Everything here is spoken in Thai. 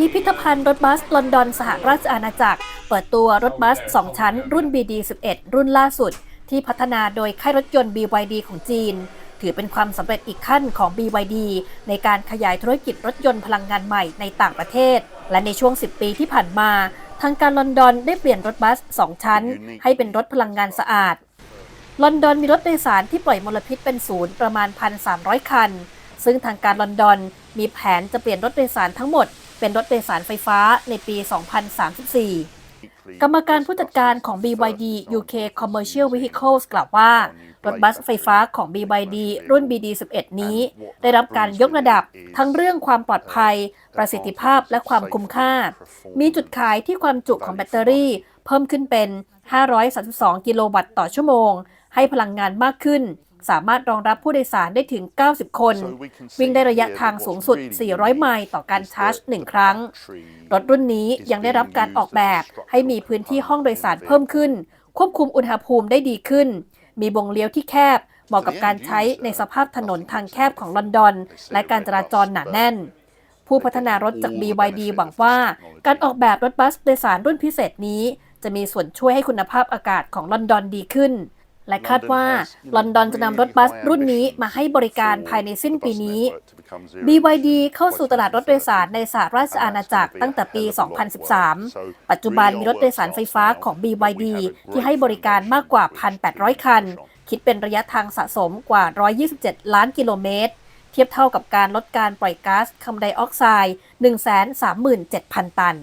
พิพิธภัณฑ์รถบัสลอนดอนสหราชอาณาจักร เปิดตัวรถบัส 2 ชั้น รุ่น BD11 รุ่นล่าสุด ที่พัฒนาโดยค่ายรถยนต์ BYD ของจีน ถือเป็นความสำเร็จอีกขั้นของ BYD ในการขยายธุรกิจรถยนต์พลังงานใหม่ในต่างประเทศ และในช่วง 10 ปีที่ผ่านมา ทางการลอนดอนได้เปลี่ยนรถบัส 2 ชั้น ให้เป็นรถพลังงานสะอาด ลอนดอนมีรถโดยสารที่ปล่อยมลพิษเป็นศูนย์ประมาณ 1,300 คัน ซึ่งทางการลอนดอนมีแผนจะเปลี่ยนรถโดยสารทั้งหมด เป็นรถโดยสารไฟฟ้าในปี 2034 กรรมการผู้จัดการของ BYD UK Commercial Vehicles กล่าวว่า รถบัสไฟฟ้าของ BYD รุ่น BD11 นี้ ได้รับการยกระดับทั้งเรื่องความปลอดภัย ประสิทธิภาพและความคุ้มค่า มีจุดขายที่ความจุของแบตเตอรี่เพิ่มขึ้นเป็น 532 กิโลวัตต์ต่อชั่วโมง ให้พลังงานมากขึ้น สามารถรองรับผู้โดยสารได้ถึง 90 คน วิ่งได้ระยะทางสูงสุด 400 ไมล์ต่อการชาร์จ 1 ครั้ง รถรุ่นนี้ยังได้รับการออกแบบให้มีพื้นที่ห้องโดยสารเพิ่มขึ้น ควบคุมอุณหภูมิได้ดีขึ้น มีวงเลี้ยวที่แคบเหมาะกับการใช้ในสภาพถนนทางแคบของลอนดอน และการจราจรหนาแน่น ผู้พัฒนารถจาก BYD หวังว่า การออกแบบรถบัสโดยสารรุ่นพิเศษนี้ จะมีส่วนช่วยให้คุณภาพอากาศของลอนดอนดีขึ้น และคาดว่าลอนดอนจะนำรถบัสรุ่นนี้มาให้บริการภายในสิ้นปีนี้ BYD เข้าสู่ตลาดรถโดยสารในสหราชอาณาจักรตั้งแต่ปี 2013 ปัจจุบันมีรถโดยสารไฟฟ้าของ BYD ที่ให้บริการมากกว่า 1,800 คัน คิดเป็นระยะทางสะสมกว่า 127 ล้านกิโลเมตร เทียบเท่ากับการลดการปล่อยก๊าซคาร์บอนไดออกไซด์ 137,000 ตัน